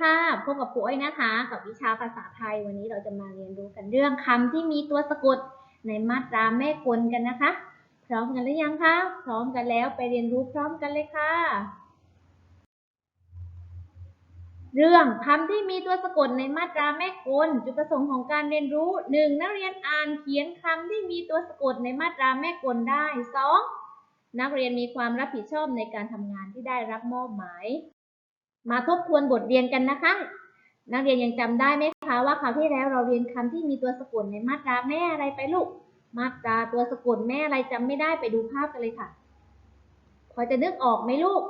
ค่ะ พบกับครูอ้อยนะคะ กับวิชาภาษาไทยวันนี้เราจะมาเรียนรู้กันเรื่องคำที่มีตัวสะกดในมาตราแม่กลกันนะคะ พร้อมกันหรือยังคะ พร้อมกันแล้วไปเรียนรู้พร้อมกันเลยค่ะ เรื่องคำที่มีตัวสะกดในมาตราแม่กล จุดประสงค์ของการเรียนรู้ 1. นักเรียนอ่านเขียนคำที่มีตัวสะกดในมาตราแม่กลได้ 2. นักเรียนมีความรับผิดชอบในการทำงานที่ได้รับมอบหมาย มาทบทวนบทเรียนกันนะคะ นักเรียนยังจำได้ไหมคะว่าคราวที่แล้วเราเรียนคำที่มีตัวสะกดในมาตราแม่อะไรไปลูก มาตราตัวสะกดแม่อะไรจำไม่ได้ไปดูภาพกันเลยค่ะ พอจะนึกออกไหมลูก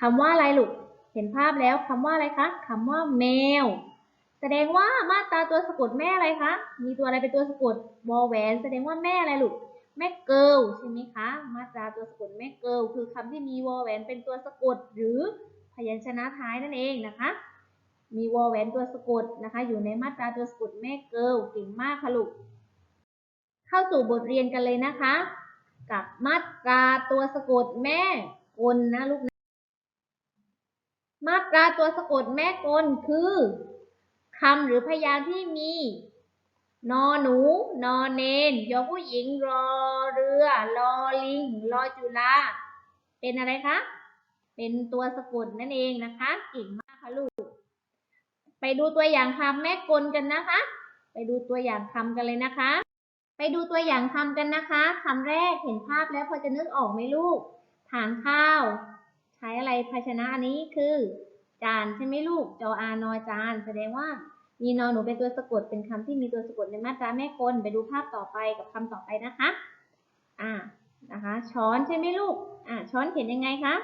คำว่าอะไรลูก เห็นภาพแล้วคำว่าอะไรคะคำว่าแมว แสดงว่ามาตราตัวสะกดแม่อะไรคะ มีตัวอะไรเป็นตัวสะกดวอแหวน แสดงว่าแม่อะไรลูก แม่เกิลใช่ไหมคะ มาตราตัวสะกดแม่เกิลคือคำที่มีวอแหวนเป็นตัวสะกดหรือพยัญชนะท้ายนั่นเองนะคะ มีวอแหวนตัวสะกดนะคะ อยู่ในมาตราตัวสะกดแม่เกิลเก่งมากค่ะลูก เข้าสู่บทเรียนกันเลยนะคะ กับมาตราตัวสะกดแม่กลนะลูกนะมาตราตัวสะกดแม่กลคือคำหรือพยางค์ที่มี นอหนู นอเนนยอผู้หญิงรอเรือรอลิงรอจุฬาเป็นอะไรคะ เป็นตัวสะกดนั่นเองนะคะเก่งมากค่ะลูก ไปดูตัวอย่างคำแม่กลกันนะคะ ไปดูตัวอย่างคำกันเลยนะคะ ไปดูตัวอย่างคำกันนะคะคำแรกเห็นภาพแล้วพอจะนึกออกไหมลูกถางข้าว ใช้อะไรภาชนะอันนี้คือ จานใช่ไหมลูกจออานอจาน แสดงว่า มีนอนหนูเป็นตัวสะกดเป็นคำที่มีตัวสะกดในมาตราแม่กลไปดูภาพต่อไปกับคำต่อไปนะคะ อ่านะคะ ช้อนใช่ไหมลูก อ่าช้อนเขียนยังไงคะ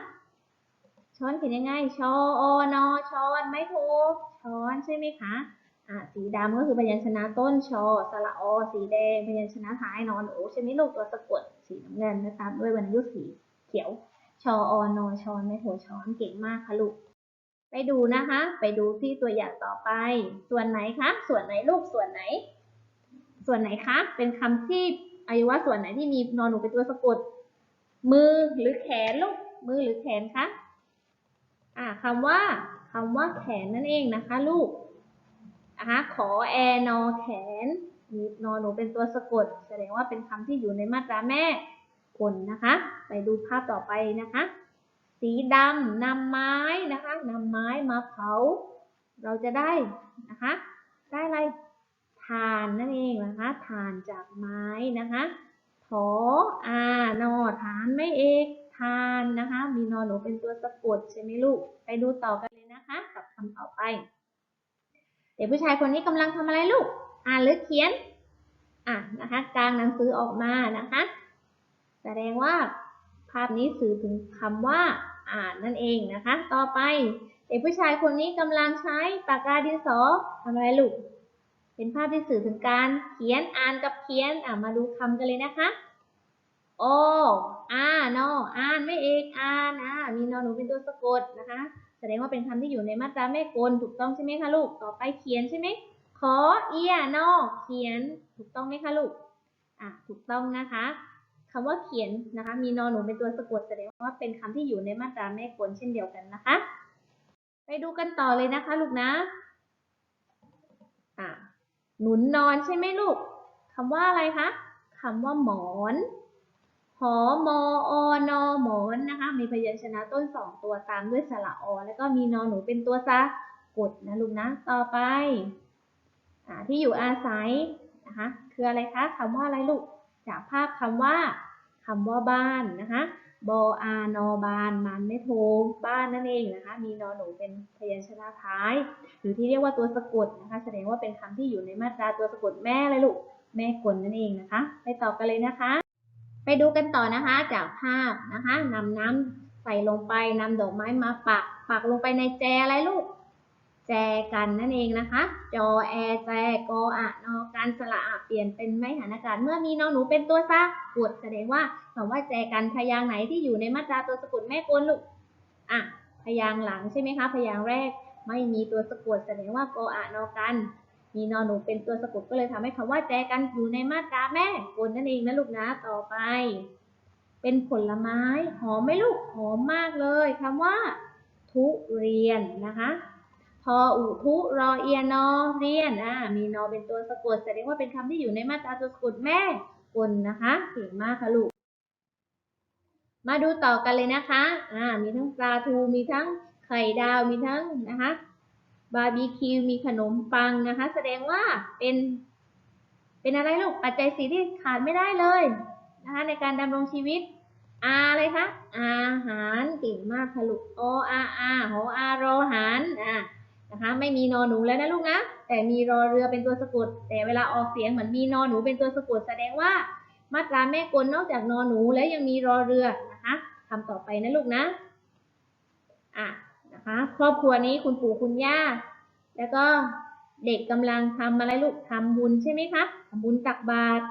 ช้อนเขียนยังไงชออนอช้อนไม่ถูกช้อนใช่ไหมคะอ่าสีดำก็คือพยัญชนะต้นชอสระอสีแดงพยัญชนะท้ายนอนโอใช่ไหมลูกตัวสะกดสีน้ำเงินนะคะด้วยวรรณยุกต์สีเขียวชออนอช้อนไม่ถูกช้อนเก่งมากค่ะลูก ไปดูนะคะ ไปดูที่ตัวอย่างต่อไป ส่วนไหนคะ ส่วนไหนลูก ส่วนไหน ส่วนไหนคะ เป็นคำที่อายุว่าส่วนไหนที่มีนอนหนูเป็นตัวสะกด มือหรือแขนลูก มือหรือแขนคะ อ่าคำว่าคำว่าแขนนั่นเองนะคะ ลูกนะคะขอแอนอแขนมีนอนหนูเป็นตัวสะกด แสดงว่าเป็นคำที่อยู่ในมาตราแม่กลนะคะ ไปดูภาพต่อไปนะคะ สีดำนำไม้นะคะนำไม้มาเผา เราจะได้นะคะได้อะไรทานนั่นเองนะคะทานจากไม้นะคะถออานอทานไม่เอกทานนะคะ มีนอนหนูเป็นตัวสะกดใช่ไหมลูก ไปดูต่อกันเลยนะคะ กับคำต่อไป เด็กผู้ชายคนนี้กำลังทำอะไรลูก อ่านหรือเขียน อะนะคะ กลางหนังสือออกมานะคะ แสดงว่าาพนี้สื่อถึงคำว่าอ่านนั่นเองนะคะ ต่อไปเด็กผู้ชายคนนี้กำลังใช้ปากกาดินสอทำอะไรลูก เป็นภาพที่สื่อถึงการเขียนอ่านกับเขียนอะมาดูคำกันเลยนะคะโออ่านออ่านไม่เอกอ่านอะมีนอหนูเป็นตัวสะกดนะคะ แสดงว่าเป็นคำที่อยู่ในมาตราแม่กลถูกต้องใช่ไหมคะลูก ต่อไปเขียนใช่ไหมขอเอียนอเขียนถูกต้องไหมคะลูก อะถูกต้องนะคะ คำว่าเขียนนะคะ มีนอนหนูเป็นตัวสะกดแสดงว่าเป็นคำที่อยู่ในมาตราแม่กลเช่นเดียวกันนะคะ ไปดูกันต่อเลยนะคะ ลูกนะอะหนุนนอนใช่ไหมลูกคำว่าอะไรคะคำว่าหมอนหอมออนอหมอนนะคะ มีพยัญชนะต้นสองตัวตามด้วยสระอ แล้วก็มีนอนหนูเป็นตัวสะกดนะลูกนะ ต่อไปอ่าที่อยู่อาศัยนะคะ คืออะไรคะคำว่าอะไรลูก จากภาพคำว่า คำว่าบ้านนะคะบออานอบานมันไม่โทบ้านนั่นเองนะคะ มีนอนหนูเป็นพยัญชนะท้าย หรือที่เรียกว่าตัวสะกดนะคะ แสดงว่าเป็นคำที่อยู่ในมาตราตัวสะกดแม่เลยลูก แม่กลนั่นเองนะคะ ไปต่อกันเลยนะคะ ไปดูกันต่อนะคะจากภาพนะคะนำน้ำใส่ลงไปนำดอกไม้มาปักปักลงไปในแจอะไรลูก แจกันนั่นเองนะคะ จอแอแจกออะนอการสระอะเปลี่ยนเป็นไม่หันอากาศ เมื่อมีนอหนูเป็นตัวสะกดแสดงว่าคำว่าแจกันพยางค์ไหนที่อยู่ในมาตราตัวสะกดแม่กลลูกอะพยางค์หลังใช่ไหมคะ พยางค์แรกไม่มีตัวสะกดแสดงว่ากออะนอกัน มีนอหนูเป็นตัวสะกดก็เลยทำให้คำว่าแจกันอยู่ในมาตราแม่กลนั่นเองนะลูกนะต่อไป เป็นผลไม้หอมไหมลูกหอมมากเลยคำว่า ทุเรียนนะคะ ทออุทุรอเอียนอเรียนอ่ามีนอเป็นตัวสะกดแสดงว่าเป็นคำที่อยู่ในมาตราสะกดแม่กลนะคะเก่งมากค่ะลูก มาดูต่อกันเลยนะคะอ่ามีทั้งปลาทูมีทั้งไข่ดาวมีทั้งนะคะบาร์บีคิวมีขนมปังนะคะ แสดงว่าเป็น เป็นอะไรลูกปัจจัยสี่ที่ขาดไม่ได้เลยนะคะ ในการดำรงชีวิตอาอะไรคะอาหารเก่งมากค่ะลูกออาอาโหออารอหารอ่า นะคะไม่มีนอหนูแล้วนะลูกนะแต่มีรอเรือเป็นตัวสะกด แต่เวลาออกเสียงเหมือนมีนอหนูเป็นตัวสะกดแสดงว่า มาตราแม่กลนอกจากนอหนูแล้วยังมีรอเรือนะคะคำต่อไปนะลูกนะอะนะคะครอบครัวนี้คุณปู่คุณย่า แล้วก็เด็กกำลังทำอะไรลูกทำบุญใช่ไหมคะทำบุญตักบาตร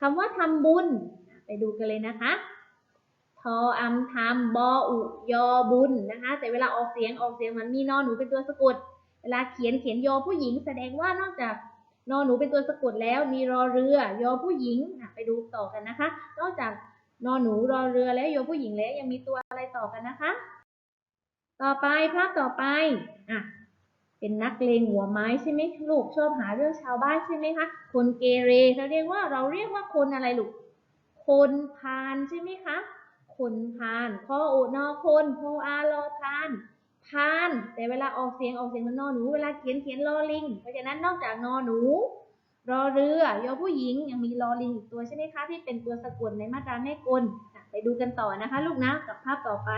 คำว่าทำบุญ ไปดูกันเลยนะคะ ทออัมทำบออุยอบุญนะคะ แต่เวลาออกเสียงออกเสียงมันมีนอหนูเป็นตัวสะกด เวลาเขียนเขียนยอผู้หญิงแสดงว่านอกจากนอหนูเป็นตัวสะกดแล้วมีรอเรือยอผู้หญิงไปดูต่อกันนะคะ นอกจากนอหนูรอเรือแล้วยอผู้หญิงแล้วยังมีตัวอะไรต่อกันนะคะ ต่อไปภาพต่อไปอะเป็นนักเลงหัวไม้ใช่ไหมลูกชอบหาเรื่องชาวบ้านใช่ไหมคะคนเกเรเราเรียกว่าเราเรียกว่าคนอะไรลูกคนพาลใช่ไหมคะ คนพาลพอโอนอคนพออาลอพานพาน แต่เวลาออกเสียงออกเสียงมันนอหนู เวลาเขียนเขียนลอลิง เพราะฉะนั้นนอกจากนอหนู รอเรือยอผู้หญิงยังมีรอลิงอีกตัวใช่ไหมคะ ที่เป็นตัวสะกดในมาตราแม่กลไปดูกันต่อนะคะ ลูกนะกับภาพต่อไป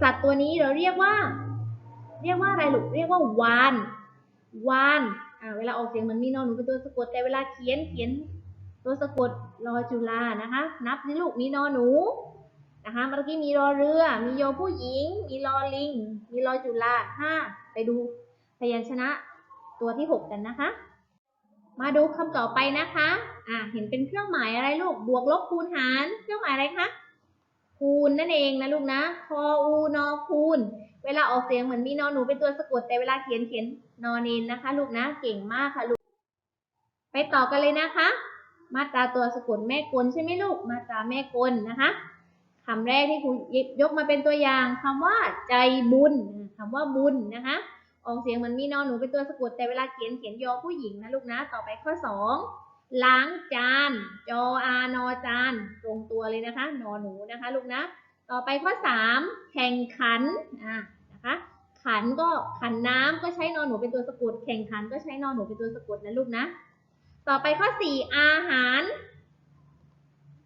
สัตว์ตัวนี้เราเรียกว่า เรียกว่าอะไรลูกเรียกว่าวานวานอ่าเวลาออกเสียงเหมันมีนอหนูเป็นตัวสะกดแต่เวลาเขียนเขียน ตัวสะกดรอจุฬานะคะ นับสิลูกมีนอหนูนะคะเมื่อกี้มีรอเรือ มีโยผู้หญิง มีรอลิง มีรอจุฬาห้าไปดูพยัญชนะตัวที่หกกันนะคะ มาดูคำต่อไปนะคะอ่าเห็นเป็นเครื่องหมายอะไรลูก บวกลบคูณหาร เครื่องหมายอะไรคะ คูณนั่นเองนะลูกนะ คออูนอคูณ เวลาออกเสียงเหมือนมีนอหนูเป็นตัวสะกด แต่เวลาเขียนเขียนนอเนนนะคะ ลูกนะ เก่งมากค่ะลูก ไปต่อกันเลยนะคะ มาตราตัวสะกดแม่กลใช่ไหมลูก มาตราแม่กลนะคะคำแรกที่ครูยกมาเป็นตัวอย่างคำว่าใจบุญคำว่าบุญนะคะออกเสียงเหมือนมีนอนหนูเป็นตัวสะกดแต่เวลาเขียนเขียนยอผู้หญิงนะลูกนะ ต่อไปข้อสองล้างจาน จออานอจาน ตรงตัวเลยนะคะ นอหนูนะคะลูกนะ ต่อไปข้อสามแข่งขันอ่านะคะขันก็ขันน้ำก็ใช้นอนหนูเป็นตัวสะกด แข่งขันก็ใช้นอนหนูเป็นตัวสะกดนะลูกนะ ต่อไปข้อสี่อาหาร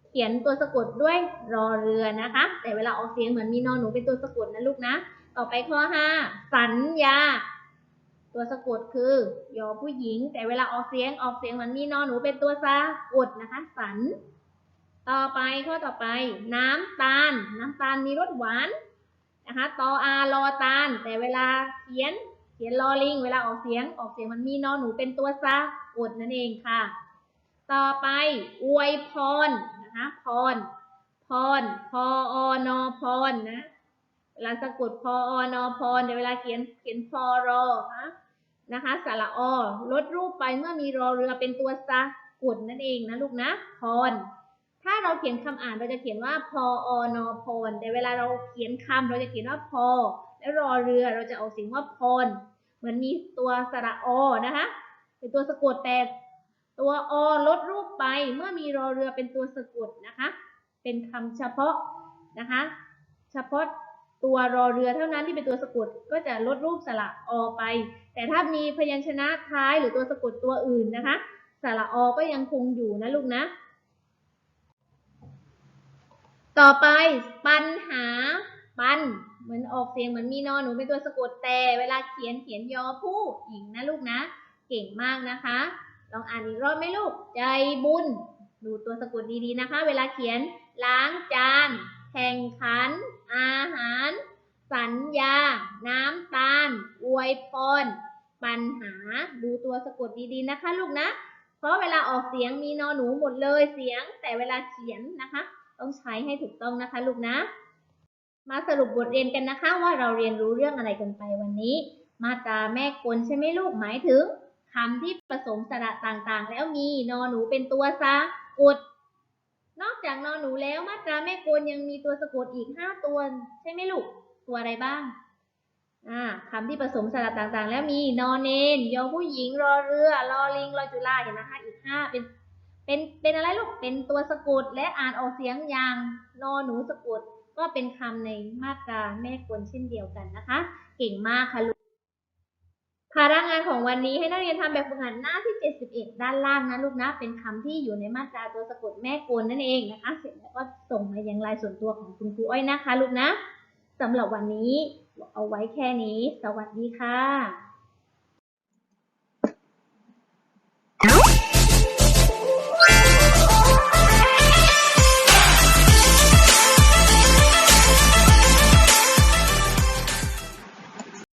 เขียนตัวสะกดด้วยรอเรือนะคะ แต่เวลาออกเสียงเหมือนมีนอนหนูเป็นตัวสะกดนะลูกนะ ต่อไปข้อห้าสัญญา ตัวสะกดคือยอผู้หญิง แต่เวลาออกเสียงออกเสียงเหมือนมีนอนหนูเป็นตัวสะกดนะคะ สันต่อไปข้อต่อไป น้ำตาล น้ำตาลมีรสหวานนะคะตออารอตาล แต่เวลาเขียนเขียนลอลิง เวลาออกเสียงออกเสียงมันมีนอนหนูเป็นตัวสะ กดนั่นเองค่ะ ต่อไปอวยพรนะคะพรพรพออนอพรนะเวลาสะกดพออนอพรเดี๋ยวเวลาเขียนเขียนพอรอนะนะคะสระอลดรูปไปเมื่อมีรอเรือเป็นตัวสะกดนั่นเองนะลูกนะพรถ้าเราเขียนคำอ่านเราจะเขียนว่าพออนอพรแต่เวลาเราเขียนคำเราจะเขียนว่าพอ แล้วรอเรือเราจะออกเสียงว่าพรเหมือนมีตัวสระอนะคะ เป็นตัวสะกดแต่ตัวอลดรูปไปเมื่อมีรอเรือเป็นตัวสะกดนะคะ เป็นคำเฉพาะนะคะ เฉพาะตัวรอเรือเท่านั้นที่เป็นตัวสะกดก็จะลดรูปสระอไป แต่ถ้ามีพยัญชนะท้ายหรือตัวสะกดตัวอื่นนะคะ สระอก็ยังคงอยู่นะลูกนะ ต่อไปปัญหาปันเหมือนออกเสียงเหมือนมีนอนหนูเป็นตัวสะกดแต่เวลาเขียนเขียนยอผู้หญิงนะลูกนะ เก่งมากนะคะ ลองอ่านอีกรอบไหมลูก ใจบุญ ดูตัวสะกดดีๆนะคะ เวลาเขียน ล้างจาน แข่งขัน อาหาร สัญญา น้ำตาล อวยพร ปัญหา ดูตัวสะกดดีๆนะคะลูกนะ เพราะเวลาออกเสียงมีนอหนูหมดเลยเสียง แต่เวลาเขียนนะคะ ต้องใช้ให้ถูกต้องนะคะลูกนะ มาสรุปบทเรียนกันนะคะว่าเราเรียนรู้เรื่องอะไรกันไปวันนี้มาตราแม่กลใช่ไหมลูกหมายถึง คำที่ผสมสระต่างๆ แล้วมีนอหนูเป็นตัวสะกด นอกจากนอหนูแล้วมาตราแม่กลยังมีตัวสะกดอีกห้าตัว ใช่ไหมลูก ตัวอะไรบ้างอ่าคำที่ผสมสระต่างๆ แล้วมีนอนเนนยอผู้หญิงรอเรือรอลิงรอจุฬาเห็นนะคะอีกห้าเป็นเป็นเป็นอะไรลูกเป็นตัวสะกดและอ่านออกเสียงอย่างนอหนูสะกดก็เป็นคำในมาตราแม่กลเช่นเดียวกันนะคะ เก่งมากค่ะลูก ภาระงานของวันนี้ให้นักเรียนทำแบบฝึกหัดหน้าที่ 71 ด้านล่างนะลูกนะเป็นคำที่อยู่ในมาตราตัวสะกดแม่กลนั่นเองนะคะ เสร็จแล้วก็ส่งมายังไลน์ส่วนตัวของคุณครูอ้อยนะคะ ลูกนะสำหรับวันนี้เอาไว้แค่นี้ สวัสดีค่ะ